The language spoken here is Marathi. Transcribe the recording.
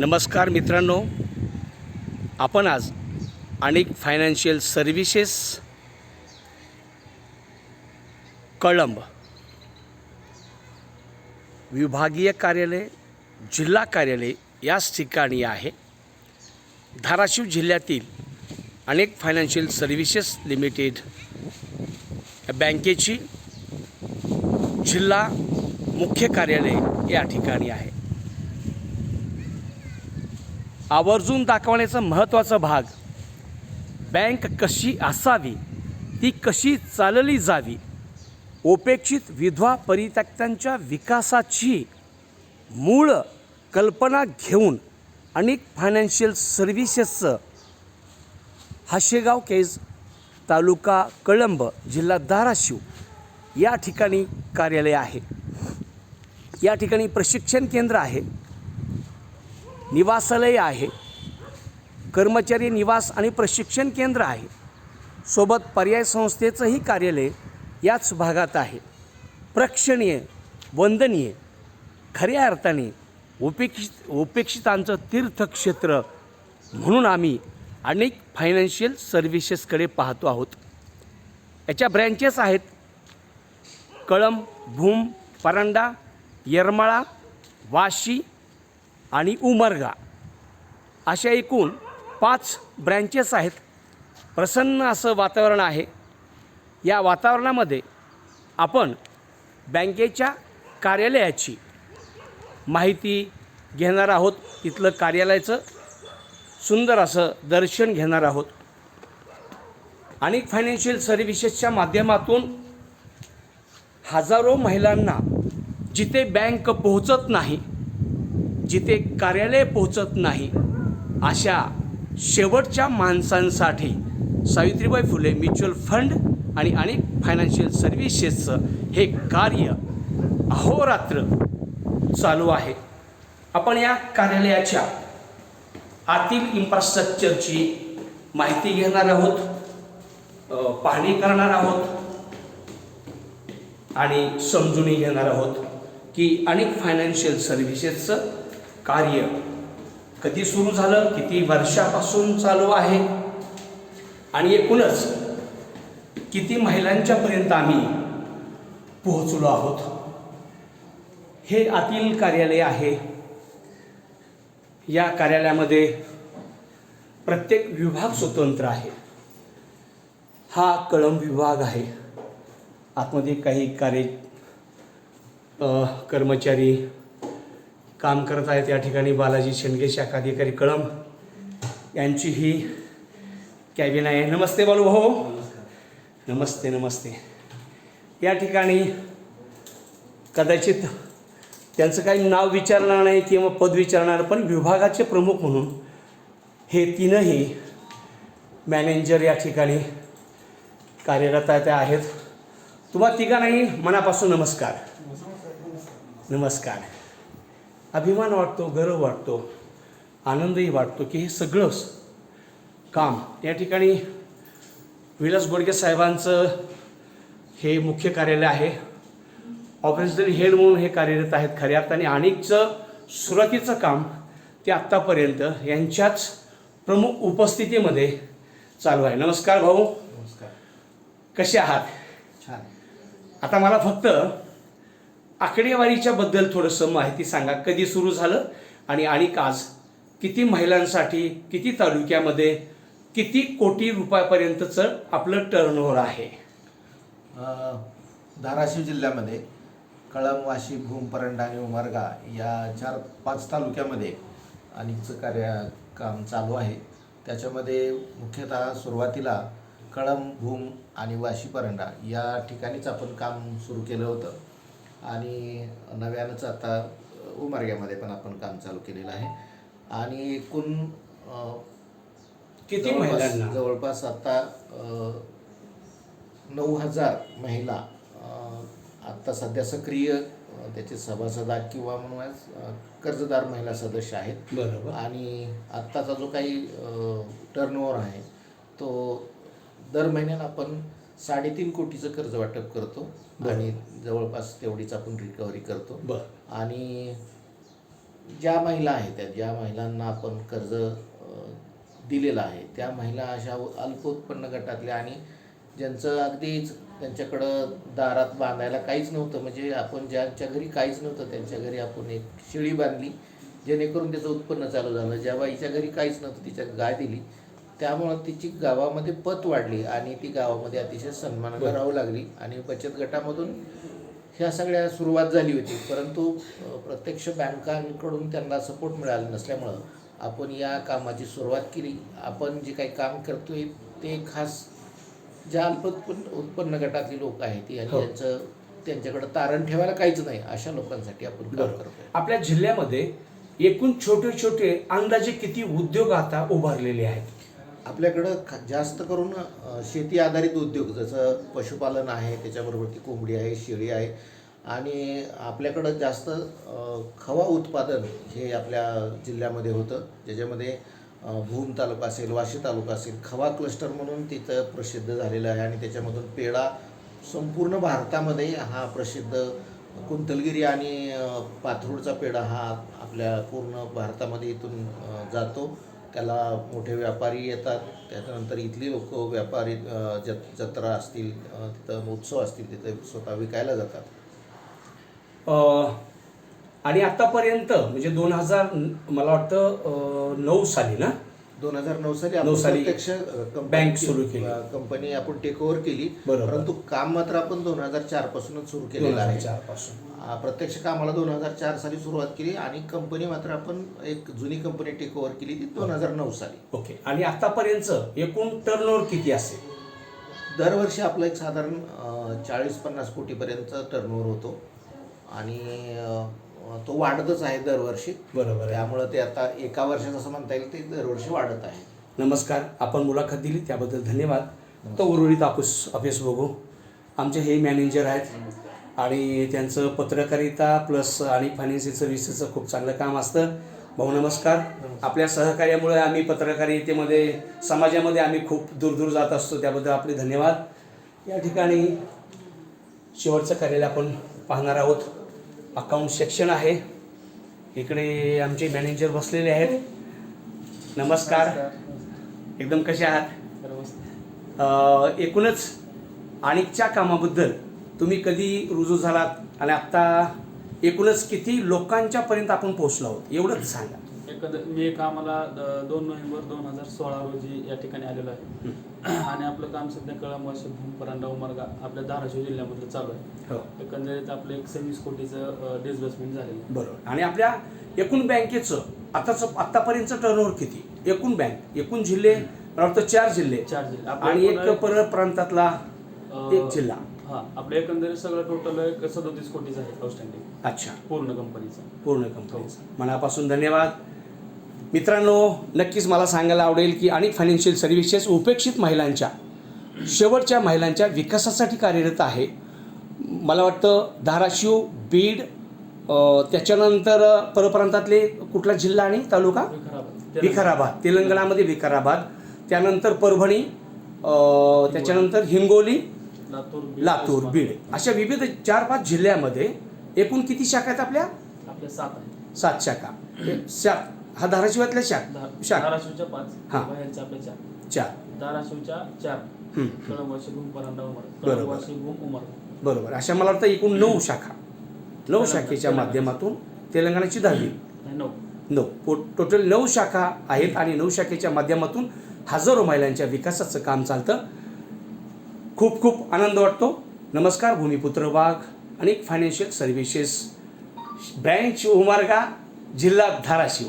नमस्कार मित्रांनो. आपण आज अनेक फायनान्शियल सर्व्हिसेस कळंब विभागीय कार्यालय जिल्हा कार्यालय याच ठिकाणी आहे. धाराशिव जिल्ह्यातील अनेक फायनान्शियल सर्व्हिसेस लिमिटेड बँकेची जिल्हा मुख्य कार्यालय या ठिकाणी आहे. आवर्जून दाखवण्याचा महत्त्वाचा भाग. बँक कशी असावी? ती कशी चालली जावी? उपेक्षित विधवा परित्यक्तांच्या विकासाची मूळ कल्पना घेऊन अनेक फायनान्शियल सर्व्हिसेसचं हाशेगाव केज तालुका कळंब जिल्हा धाराशिव या ठिकाणी कार्यालय आहे. या ठिकाणी प्रशिक्षण केंद्र आहे. निवासालय आहे. कर्मचारी निवास आणि प्रशिक्षण केंद्र आहे. सोबत पर्याय संस्थेचंही कार्यालय याच भागात आहे. प्रेक्षणीय वंदनीय खऱ्या अर्थाने उपेक्षित उपेक्षितांचं तीर्थक्षेत्र म्हणून आम्ही अनेक फायनान्शियल सर्व्हिसेसकडे पाहतो आहोत. याच्या ब्रँचेस आहेत कळंब भूम परांडा येरमाळा वाशी आणि उमरगा अशा एकूण पाच ब्रँचेस आहेत. प्रसन्न असं वातावरण आहे. या वातावरणामध्ये आपण बँकेच्या कार्यालयाची माहिती घेणार आहोत. तिथलं कार्यालयाचं सुंदर असं दर्शन घेणार आहोत. अनेक फायनान्शियल सर्व्हिसेसच्या माध्यमातून हजारो महिलांना जिथे बँक पोहोचत नाही जिथे कार्यालय पोहोचत नाही अशा शेवटच्या माणसांसाठी सावित्रीबाई फुले म्युच्युअल फंड आणि अनेक फायनान्शियल सर्व्हिसेसचं हे कार्य अहोरात्र चालू आहे. आपण या कार्यालयाच्या आतील इन्फ्रास्ट्रक्चरची माहिती घेणार आहोत पाहणी करणार आहोत आणि समजूनही घेणार आहोत की अनेक फायनान्शियल सर्व्हिसेसचं कार्य कधी सुरू झालं किती वर्षापासून चालू आहे? आणि एकूणच किती महिलांच्यापर्यंत आम्ही पोहोचलो आहोत? हे आतील कार्यालय आहे. या कार्यालयामध्ये प्रत्येक विभाग स्वतंत्र आहे. हा कळंब विभाग आहे. आतमध्ये काही कार्य कर्मचारी काम करत आहेत या ठिकाणी बालाजी शेंडगे शाखा अधिकारी कळंब यांची ही कॅबिन आहे. नमस्ते बालू भाऊ. नमस्ते नमस्ते. या ठिकाणी कदाचित त्यांचं काही नाव विचारणार नाही किंवा पद विचारणार पण विभागाचे प्रमुख म्हणून हे तीनही मॅनेजर या ठिकाणी कार्यरत आहे- आहेत. तुम्हा तिघांनाही मनापासून नमस्कार. नमस्कार. अभिमान वाटतो गर्व वाटतो आनंदही वाटतो की हे सगळंच काम या ठिकाणी विलास गोडगे साहेबांचं हे मुख्य कार्यालय आहे. ऑपरेशनल हेड म्हणून हे कार्यरत आहेत खऱ्या अर्थाने. अनेकचं सुरुवातीचं काम ते आत्तापर्यंत यांच्याच प्रमुख उपस्थितीमध्ये चालू आहे. नमस्कार भाऊ. नमस्कार. कसे आहात? छान. आता मला फक्त आकडेवारीच्या बद्दल थोडंसं माहिती सांगा. कधी सुरू झालं आणि आणि आज किती महिलांसाठी किती तालुक्यामध्ये किती कोटी रुपयापर्यंतचं आपलं टर्नओव्हर आहे? धाराशिव जिल्ह्यामध्ये कळम वाशी भूम परंडा आणि उमरगा या चार पाच तालुक्यामध्ये अनेकचं कार्य काम चालू आहे. त्याच्यामध्ये मुख्यतः सुरुवातीला कळम भूम आणि वाशी परंडा या ठिकाणीच आपण काम सुरू केलं होतं. आणि नव्यानंच आता उमरग्यामध्ये पण आपण काम चालू केलेलं आहे. आणि एकूण किती महिलांना? जवळपास आता नऊ हजार महिला आत्ता सध्या सक्रिय त्याचे सभासद किंवा म्हणून कर्जदार महिला सदस्य आहेत. बरोबर. आणि आत्ताचा जो काही टर्नओव्हर आहे तो दर महिन्याला आपण साडेतीन कोटीचं कर्ज वाटप करतो. आणि जवळपास तेवढीच आपण रिकव्हरी करतो. बरं. आणि ज्या महिला आहेत त्या ज्या महिलांना आपण कर्ज दिलेलं आहे त्या महिला अशा अल्प उत्पन्न गटातल्या आणि ज्यांचं अगदीच त्यांच्याकडं दारात बांधायला काहीच नव्हतं म्हणजे आपण ज्यांच्या घरी काहीच नव्हतं त्यांच्या घरी आपण एक शेळी बांधली जेणेकरून त्याचं उत्पन्न चालू झालं. ज्या बाईच्या घरी काहीच नव्हतं तिच्या गाय दिली त्यामुळं तिची गावामध्ये पत वाढली आणि ती गावामध्ये अतिशय सन्मानानं राहू लागली आणि बचत गटामधून ह्या सगळ्या सुरुवात झाली होती. परंतु प्रत्यक्ष बँकांकडून त्यांना सपोर्ट मिळाला नसल्यामुळं आपण या कामाची सुरुवात केली. आपण जे काही काम करतोय ते खास ज्या अल्प उत्पन्न उत्पन्न गटातली लोक आहेत हो. ज्यांचं त्यांच्याकडे तारण ठेवायला काहीच नाही. अशा लोकांसाठी आपण काम करतोय. आपल्या जिल्ह्यामध्ये एकूण छोटे छोटे अंदाजे किती उद्योग आता उभारलेले आहेत? आपल्याकडं ख- जास्त करून शेती आधारित उद्योग जसं पशुपालन आहे त्याच्याबरोबर ती कोंबडी आहे शेळी आहे आणि आपल्याकडं जास्त खवा उत्पादन हे आपल्या जिल्ह्यामध्ये होतं ज्याच्यामध्ये भूम तालुका असेल वाशी तालुका असेल खवा क्लस्टर म्हणून तिथं प्रसिद्ध झालेलं आहे आणि त्याच्यामधून पेढा संपूर्ण भारतामध्ये हा प्रसिद्ध कुंतलगिरी आणि पाथरूडचा पेढा हा आपल्या पूर्ण भारतामध्ये इथून जातो. त्याला मोठे व्यापारी येतात. त्याच्यानंतर इथली लोक व्यापारी जत जत्रा असतील तिथं उत्सव असतील तिथे स्वतः विकायला जातात. आणि आतापर्यंत म्हणजे दोन हजार मला वाटतं नऊ साली ना दोन हजार नऊ साली आपण साली प्रत्यक्ष बँक सुरू केली. कंपनी आपण टेक ओव्हर केली. परंतु काम मात्र आपण दोन हजार चार पासूनच सुरू केलेलं आहे. चारपासून. आ, प्रत्यक्ष कामाला दोन हजार चार साली सुरुवात केली आणि कंपनी मात्र आपण एक जुनी कंपनी टेक ओव्हर केली ती दोन हजार नऊ साली. ओके. आणि आतापर्यंत एकूण टर्नओव्हर किती असेल? दरवर्षी आपलं एक साधारण चाळीस पन्नास कोटीपर्यंत टर्नओव्हर होतो. आणि तो वाढतच आहे दरवर्षी. बरोबर आहे. त्यामुळं ते आता एका वर्षात असं म्हणता येईल ते दरवर्षी वाढत आहे. नमस्कार. आपण मुलाखत दिली त्याबद्दल धन्यवाद. तर उर्वरित ऑफिस ऑफिस बघू. आमचे हे मॅनेजर आहेत. आणि त्यांचं पत्रकारिता प्लस आणि फायनान्शियल सर्व्हिसेसचं खूप चांगलं काम असतं. भाऊ नमस्कार. आपल्या सहकार्यामुळे आम्ही पत्रकारितेमध्ये समाजामध्ये आम्ही खूप दूर दूर जात असतो. त्याबद्दल आपले धन्यवाद. या ठिकाणी शेवटचं कार्यालय आपण पाहणार आहोत. अकाउंट सेक्शन आहे. इकडे आमचे मॅनेजर बसलेले आहेत. नमस्कार. एकदम कसे आहात? एकूणच आणिकच्या कामाबद्दल तुम्ही कधी रुजू झालात? आणि आत्ता एकूणच किती लोकांच्या पर्यंत आपण पोहोचलो आहोत? एवढंच सांगा. एकंदर मी एक आम्हाला दोन नोव्हेंबर दोन हजार सोळा रोजी या ठिकाणी आलेलो आहे. आणि आपलं काम सध्या कळंबाशी भूम परांडा उमरगा आपल्या धाराशिव जिल्ह्यामधलं चालू आहे. हो. एकंदरीत आपलं एक सव्वीस कोटीचं डिस्बर्समेंट झालेलं आहे. बरोबर. आणि आपल्या एकूण बँकेचं आताचं आत्तापर्यंतचं टर्नओव्हर किती? एकूण बँक एकूण जिल्हे मला वाटतं चार जिल्हे. चार जिल्हे. आणि एक एकूण- परळ प्रांतातला अ, एक जिल्हा. हा आपलं एकंदरीत सगळं टोटल एक सदोतीस कोटीचं आहे आउटस्टँडिंग अच्छा. पूर्ण कंपनीचं पूर्ण कंपनीचं मनापासून धन्यवाद. मित्रांनो नक्कीच मला सांगायला आवडेल की अनेक फायनान्शियल सर्व्हिसेस उपेक्षित महिलांच्या शेवटच्या महिलांच्या विकासासाठी कार्यरत आहे. मला वाटतं धाराशिव बीड त्याच्यानंतर परप्रांतातले कुठला जिल्हा आणि तालुका? विकाराबाद तेलंगणामध्ये विकाराबाद त्यानंतर परभणी त्याच्यानंतर हिंगोली लातूर बीड, लातूर उस्मान. बीड अशा विविध चार पाच जिल्ह्यामध्ये एकूण किती शाखा आहेत आपल्या? सात शाखा. सात. हा धाराशिवातल्या शाख धा- शाखा धाराशिवच्या पाच. हा. बाहेरच्या आपल्या चार चार. धाराशिवच्या चार. परांडा उमर. बरोबर. उमर. बरोबर. अशा मला वाटतं एकूण नऊ शाखा. नऊ शाखेच्या माध्यमातून तेलंगणाची दहावी नऊ. नऊ. पो- टोटल नऊ शाखा आहेत आणि नऊ शाखेच्या माध्यमातून हजारो महिलांच्या विकासाचं काम चालतं. खूप खूप आनंद वाटतो. नमस्कार भूमिपुत्र वाघ अनेक फायनान्शियल सर्व्हिसेस ब्रँच उमारगा जिल्हा धाराशिव.